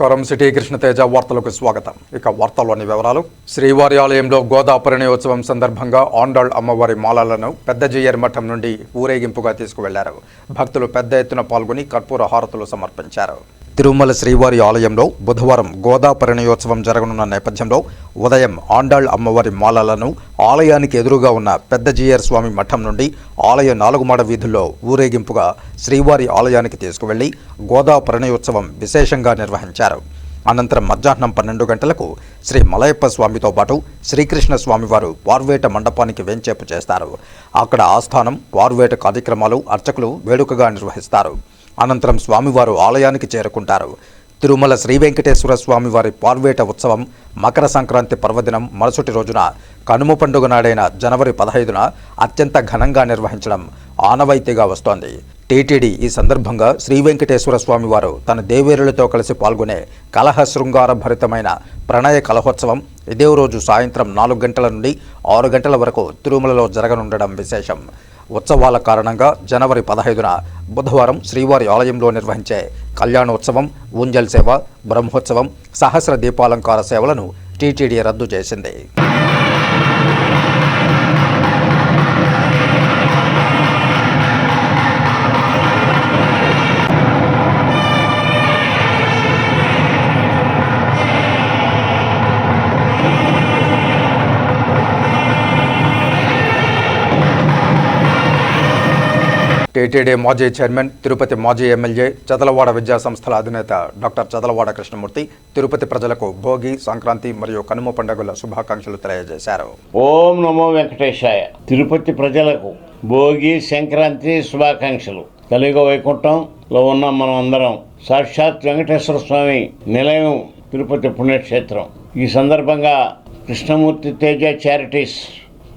నమస్కారం. సిటీ కృష్ణతేజ వార్తలకు స్వాగతం. ఇక వార్తల్లోని వివరాలు. శ్రీవారి ఆలయంలో గోదా పరిణయోత్సవం సందర్భంగా ఆండాళ్ అమ్మవారి మాలలను పెద్ద జియ్యర్ మఠం నుండి ఊరేగింపుగా తీసుకువెళ్ళారు. భక్తులు పెద్ద ఎత్తున పాల్గొని కర్పూర హారతులు సమర్పించారు. తిరుమల శ్రీవారి ఆలయంలో బుధవారం గోదా పరిణయోత్సవం జరగనున్న నేపథ్యంలో ఉదయం ఆండాళ్ అమ్మవారి మాలలను ఆలయానికి ఎదురుగా ఉన్న పెద్ద జీయర్ స్వామి మఠం నుండి ఆలయ నాలుగు మాడ వీధుల్లో ఊరేగింపుగా శ్రీవారి ఆలయానికి తీసుకువెళ్ళి గోదా పరిణయోత్సవం విశేషంగా నిర్వహించారు. అనంతరం మధ్యాహ్నం పన్నెండు గంటలకు శ్రీ మలయప్ప స్వామితో పాటు శ్రీకృష్ణ స్వామివారు వార్వేట మండపానికి వెంచేపు చేస్తారు. అక్కడ ఆస్థానం వార్వేట కార్యక్రమాలు అర్చకులు వేడుకగా నిర్వహిస్తారు. అనంతరం స్వామివారు ఆలయానికి చేరుకుంటారు. తిరుమల శ్రీ వెంకటేశ్వర స్వామివారి పార్వేట ఉత్సవం మకర సంక్రాంతి పర్వదినం మరుసటి రోజున కనుమ పండుగ నాడైన జనవరి పదహైదున అత్యంత ఘనంగా నిర్వహించడం ఆనవాయితీగా వస్తోంది. టీటీడీ ఈ సందర్భంగా శ్రీ వెంకటేశ్వర స్వామివారు తన దేవేరులతో కలిసి పాల్గొనే కలహ శృంగార భరితమైన ప్రణయ కలహోత్సవం ఇదే రోజు సాయంత్రం నాలుగు గంటల నుండి ఆరు గంటల వరకు తిరుమలలో జరగనుండడం విశేషం. ఉత్సవాల కారణంగా జనవరి పదహైదున బుధవారం శ్రీవారి ఆలయంలో నిర్వహించే కళ్యాణోత్సవం ఊంజల్ సేవ బ్రహ్మోత్సవం సహస్ర దీపాలంకార సేవలను టీటీడీ రద్దు చేసింది. టీటీడీ మాజీ చైర్మన్ తిరుపతి మాజీ ఎమ్మెల్యే చదలవాడ విద్యా సంస్థల అధినేత డాక్టర్ చదలవాడ కృష్ణమూర్తి తిరుపతి ప్రజలకు భోగి సంక్రాంతి మరియు కనుమ పండుగల శుభాకాంక్షలు తెలియజేశారు. ఓం నమో వెంకటేశాయ. తిరుపతి ప్రజలకు భోగి సంక్రాంతి శుభాకాంక్షలు. కలిగ వైకుంఠంలో ఉన్న మనం అందరం సాక్షాత్ వెంకటేశ్వర స్వామి నిలయం తిరుపతి పుణ్యక్షేత్రం. ఈ సందర్భంగా కృష్ణమూర్తి తేజ చారిటీస్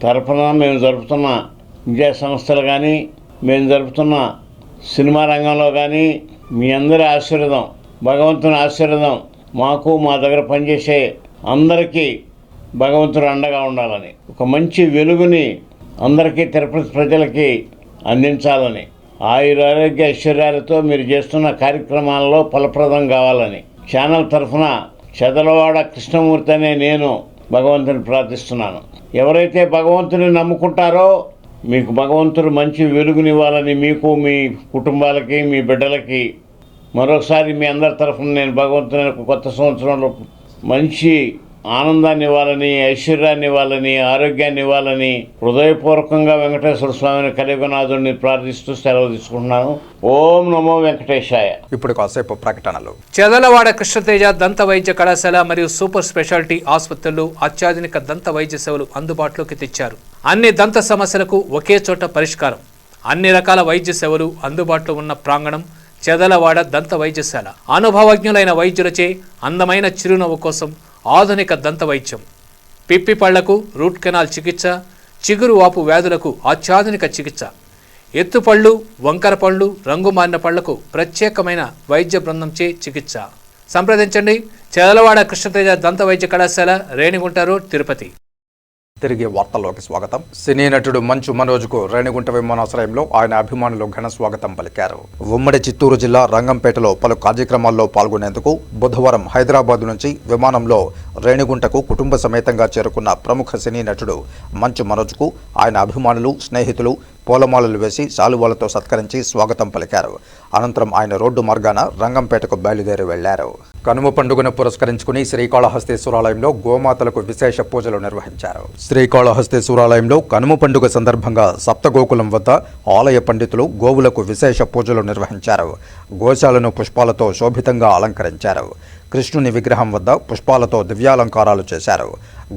తరఫున మేము జరుపుతున్న విద్యా సంస్థలు కానీ మేము జరుపుతున్న సినిమా రంగంలో కానీ మీ అందరి ఆశీర్వాదం భగవంతుని ఆశీర్వాదం మాకు మా దగ్గర పనిచేసే అందరికీ భగవంతుడు అండగా ఉండాలని ఒక మంచి వెలుగుని అందరికీ తిరుపతి ప్రజలకి అందించాలని ఆయుర ఆరోగ్య ఐశ్వర్యాలతో మీరు చేస్తున్న కార్యక్రమాలలో ఫలప్రదం కావాలని. ఛానల్ తరఫున చెదలవాడ కృష్ణమూర్తి అనే నేను భగవంతుని ప్రార్థిస్తున్నాను. ఎవరైతే భగవంతుని నమ్ముకుంటారో మీకు భగవంతుడు మంచి వెలుగునివ్వాలని మీకు మీ కుటుంబాలకి మీ బిడ్డలకి మరొకసారి మీ అందరి తరఫున నేను భగవంతుని కొత్త సంవత్సరంలో మంచి ఆనందాన్ని ఇవ్వాలని ఐశ్వర్యాన్ని ఇవ్వాలని ఆరోగ్యాన్ని ఇవ్వాలని హృదయపూర్వకంగా వెంకటేశ్వర స్వామిని కలియుగనాథుడిని ప్రార్థిస్తూ సెలవు తీసుకుంటున్నాను. ఓం నమో వెంకటేశాయ. ఇప్పుడు కాసేపు ప్రకటనలు. చెదలవాడ కృష్ణతేజ దంత వైద్య కళాశాల మరియు సూపర్ స్పెషాలిటీ ఆసుపత్రులు అత్యాధునిక దంత వైద్య సేవలు అందుబాటులోకి తెచ్చారు. అన్ని దంత సమస్యలకు ఒకే చోట పరిష్కారం. అన్ని రకాల వైద్య సేవలు అందుబాటులో ఉన్న ప్రాంగణం చెదలవాడ దంత వైద్యశాల. అనుభవజ్ఞులైన వైద్యులచే అందమైన చిరునవ్వు కోసం ఆధునిక దంత వైద్యం పిప్పి పళ్ళకు రూట్ కెనాల్ చికిత్స చిగురు వాపు వ్యాధులకు అత్యాధునిక చికిత్స. ఎత్తుపళ్ళు వంకర పళ్ళు రంగు మారిన పళ్ళకు ప్రత్యేకమైన వైద్య బృందంచే చికిత్స. సంప్రదించండి. చెదలవాడ కృష్ణతేజ దంత వైద్య కళాశాల రేణిగుంట రోడ్ తిరుపతి. తిరిగి వార్తల్లోకి స్వాగతం. సినీ నటుడు మంచు మనోజ్కు రేణిగుంట విమానాశ్రయంలో ఆయన అభిమానులు ఘన స్వాగతం పలికారు. ఉమ్మడి చిత్తూరు జిల్లా రంగంపేటలో పలు కార్యక్రమాల్లో పాల్గొనేందుకు బుధవారం హైదరాబాద్ నుంచి విమానంలో రేణిగుంటకు కుటుంబ సమేతంగా చేరుకున్న ప్రముఖ సినీ నటుడు మంచు మనోజ్కు ఆయన అభిమానులు స్నేహితులు పూలమాలలు వేసి శాలువాలతో సత్కరించి స్వాగతం పలికారు. అనంతరం ఆయన రోడ్డు మార్గాన రంగంపేటకు బయలుదేరి వెళ్ళారు. కనుమ పండుగను పురస్కరించుకుని శ్రీకాళహస్తేశ్వరాలయంలో గోమాతలకు విశేష పూజలు నిర్వహించారు. శ్రీకాళహస్తేశ్వరాలయంలో కనుమ పండుగ సందర్భంగా సప్తగోకులం వద్ద ఆలయ పండితులు గోవులకు విశేష పూజలు నిర్వహించారు. గోశాలను పుష్పాలతో శోభితంగా అలంకరించారు. కృష్ణుని విగ్రహం వద్ద పుష్పాలతో దివ్యాలంకారాలు చేశారు.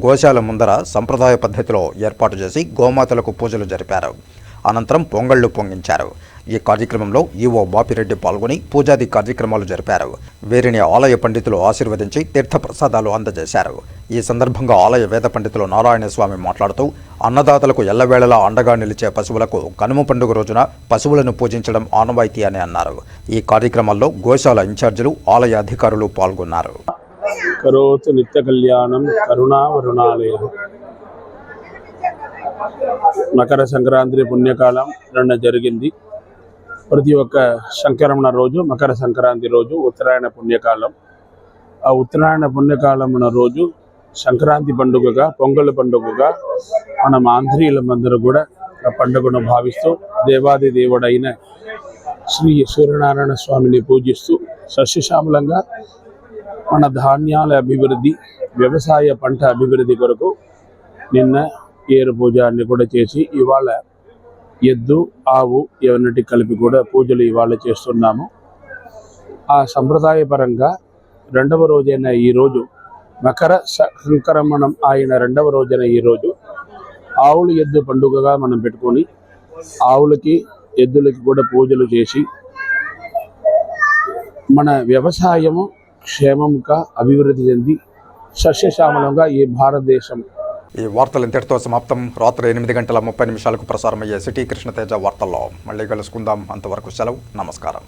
గోశాల ముందర సంప్రదాయ పద్ధతిలో ఏర్పాటు చేసి గోమాతలకు పూజలు జరిపారు. అనంతరం పొంగళ్ళు పొంగించారు. ఈ కార్యక్రమంలో ఈవో బాపిరెడ్డి పాల్గొని పూజాది కార్యక్రమాలు జరిపారు. వీరిని ఆలయ పండితులు ఆశీర్వదించి తీర్థప్రసాదాలు అందజేశారు. ఈ సందర్భంగా ఆలయ వేద పండితులు నారాయణ స్వామి మాట్లాడుతూ అన్నదాతలకు ఎల్లవేళలా అండగా నిలిచే పశువులకు కనుమ పండుగ రోజున పశువులను పూజించడం ఆనవాయితీ అని అన్నారు. ఈ కార్యక్రమాల్లో గోశాల ఇన్ఛార్జీలు ఆలయ అధికారులు పాల్గొన్నారు. కరోతు నిత్య కళ్యాణం కరుణావరుణాలయ. మకర సంక్రాంతి పుణ్యకాలం నిన్న జరిగింది. ప్రతి ఒక్క సంక్రమణ రోజు మకర సంక్రాంతి రోజు ఉత్తరాయణ పుణ్యకాలం. ఆ ఉత్తరాయణ పుణ్యకాలమున రోజు సంక్రాంతి పండుగగా పొంగల్ పండుగగా మన ఆంధ్రీయులందరూ కూడా ఆ పండుగను భావిస్తూ దేవాది దేవుడైన శ్రీ సూర్యనారాయణ స్వామిని పూజిస్తూ సస్యశ్యామలంగా మన ధాన్యాల అభివృద్ధి వ్యవసాయ పంట అభివృద్ధి కొరకు నిన్న ఏరు పూజ అన్ని కూడా చేసి ఇవాళ ఎద్దు ఆవు ఇవన్నిటి కలిపి కూడా పూజలు ఇవాళ చేస్తున్నాము. ఆ సంప్రదాయపరంగా రెండవ రోజైన ఈ రోజు మకర సంక్రమణం అయిన రెండవ రోజైన ఈ రోజు ఆవులు ఎద్దు పండుగగా మనం పెట్టుకొని ఆవులకి ఎద్దులకి కూడా పూజలు చేసి మన వ్యవసాయము క్షేమంగా అభివృద్ధి చెంది సస్యశ్యామలంగా ఈ భారతదేశం ఈ వార్తలు ఇంతటితో సమాప్తం. రాత్రి ఎనిమిది గంటల ముప్పై నిమిషాలకు ప్రసారమయ్యే సిటీ కృష్ణతేజ వార్తల్లో మళ్ళీ కలుసుకుందాం. అంతవరకు సెలవు. నమస్కారం.